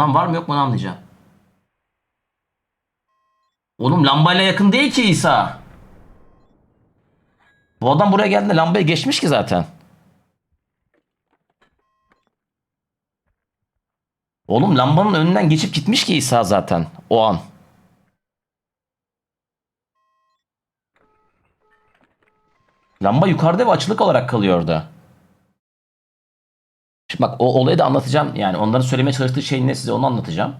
Lan var mı yok mu onu anlayacağım. Oğlum lambayla yakın değil ki İsa. Bu adam buraya geldiğinde lambayı geçmiş ki zaten. Oğlum lambanın önünden geçip gitmiş ki İsa zaten o an. Lamba yukarıda ve açılık olarak kalıyor orada. Şimdi bak o olayı da anlatacağım. Yani onların söylemeye çalıştığı şey ne size onu anlatacağım.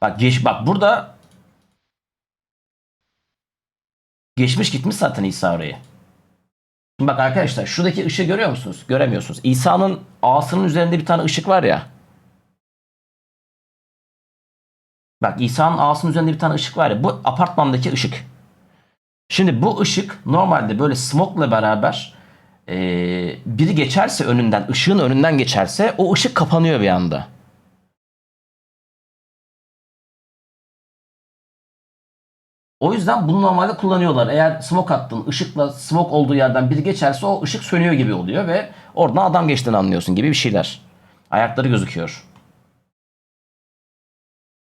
Bak geç bak burada geçmiş gitmiş zaten İsa orayı. Şimdi bak arkadaşlar şuradaki ışığı görüyor musunuz? Göremiyorsunuz. İsa'nın ağasının üzerinde bir tane ışık var ya. Bak İsa'nın ağasının üzerinde bir tane ışık var ya. Bu apartmandaki ışık. Şimdi bu ışık normalde böyle smoke'la beraber eee, biri geçerse önünden, ışığın önünden geçerse o ışık kapanıyor bir anda. O yüzden bunu normalde kullanıyorlar. Eğer smoke attın, ışıkla smoke olduğu yerden biri geçerse o ışık sönüyor gibi oluyor ve oradan adam geçtiğini anlıyorsun gibi bir şeyler. Ayakları gözüküyor.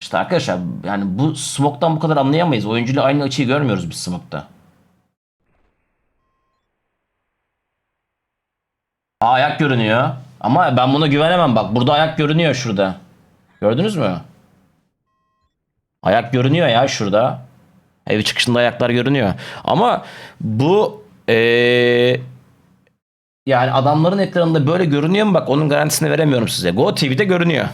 İşte arkadaşlar yani bu smoke'tan bu kadar anlayamayız. Oyuncuyla aynı açıyı görmüyoruz biz smoke'ta. Aa, ayak görünüyor. Ama ben buna güvenemem bak. Burada ayak görünüyor şurada. Gördünüz mü? Ayak görünüyor ya şurada. Ev çıkışında ayaklar görünüyor. Ama bu eee, yani adamların ekranında böyle görünüyor mu bak onun garantisini veremiyorum size. Go TV'de görünüyor.